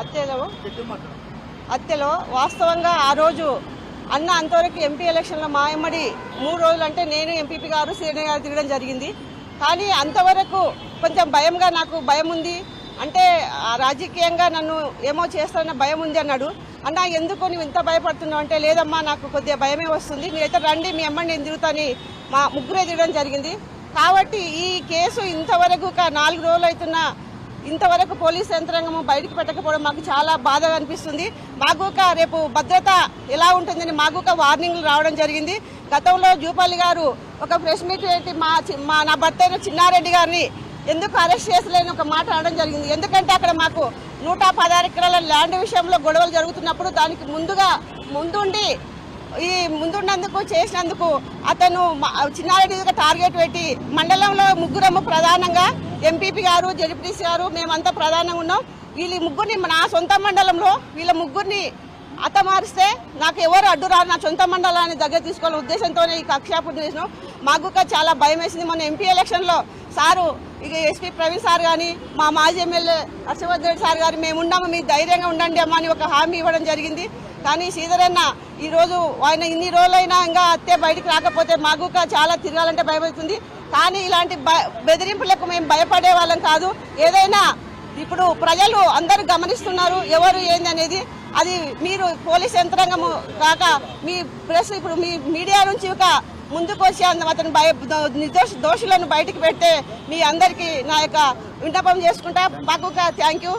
అత్తేలో అత్తెలో వాస్తవంగా ఆ రోజు అన్న అంతవరకు ఎంపీ ఎలక్షన్లో మా ఎమ్మడి మూడు రోజులు అంటే నేను ఎంపీపీ గారు సీనియర్ గారు తిరగడం జరిగింది. కానీ అంతవరకు కొంచెం భయంగా నాకు భయం ఉంది. అంటే రాజకీయంగా నన్ను ఏమో చేస్తానన్న భయం ఉంది అన్నాడు. అన్న ఎందుకు నువ్వు ఇంత భయపడుతున్నావు అంటే లేదమ్మా నాకు కొద్దిగా భయమే వస్తుంది. మీరైతే రండి మీ అమ్మని నేను తిరుగుతాని మా ముగ్గురే తిరగడం జరిగింది. కాబట్టి ఈ కేసు ఇంతవరకు ఒక నాలుగు రోజులు అవుతున్నా ఇంతవరకు పోలీస్ యంత్రాంగం బయటకు పెట్టకపోవడం మాకు చాలా బాధగా అనిపిస్తుంది. మాకు ఒక రేపు భద్రత ఎలా ఉంటుందని మాకు ఒక వార్నింగ్లు రావడం జరిగింది. గతంలో జూపల్లి గారు ఒక ప్రెస్ మీట్ పెట్టి మా చి- మా నా భర్త అయిన చిన్నారెడ్డి గారిని ఎందుకు అరెస్ట్ చేసలేని ఒక మాట అనడం జరిగింది. ఎందుకంటే అక్కడ మాకు నూట పదహారు ఎకరాల ల్యాండ్ విషయంలో గొడవలు జరుగుతున్నప్పుడు దానికి ముందుగా ముందుండి ఈ ముందున్నందుకు చేసినందుకు అతను చిన్నారెడ్డి టార్గెట్ పెట్టి మండలంలో ముగ్గురము ప్రధానంగా ఎంపీపీ గారు జడ్పీటీసీ గారు మేమంతా ప్రధానంగా ఉన్నాం. వీళ్ళ ముగ్గురిని నా సొంత మండలంలో వీళ్ళ ముగ్గురిని అతమారిస్తే నాకు ఎవరు అడ్డు రారు నా సొంత మండలాన్ని దగ్గర తీసుకోవాలనే ఉద్దేశంతోనే ఈ కక్షాపూర్తి చేసినాం. మాకు చాలా భయం వేసింది. మొన్న ఎంపీ ఎలక్షన్లో సారు ఇక ఎస్పీ ప్రవీణ్ సార్ కానీ మా మాజీ ఎమ్మెల్యే హర్షవర్ధన్ రెడ్డి సార్ గారు మేము ఉన్నాము మీరు ధైర్యంగా ఉండండి అమ్మా అని ఒక హామీ ఇవ్వడం జరిగింది. కానీ శ్రీధరన్న ఈ రోజు ఆయన ఇన్ని రోజులైనా ఇంకా అత్తే బయటికి రాకపోతే మాకు చాలా తిరగాలంటే భయమవుతుంది. కానీ ఇలాంటి బెదిరింపులకు మేము భయపడే వాళ్ళం కాదు. ఏదైనా ఇప్పుడు ప్రజలు అందరూ గమనిస్తున్నారు ఎవరు ఏంది అనేది. అది మీరు పోలీస్ యంత్రాంగము కాక మీ ప్రెస్ ఇప్పుడు మీ మీడియా నుంచి ఒక ముందుకు వచ్చి అతను భయ నిర్దోష దోషులను బయటికి పెడితే మీ అందరికీ నా యొక్క విన్నపం చేసుకుంటా. మాకు థ్యాంక్ యూ.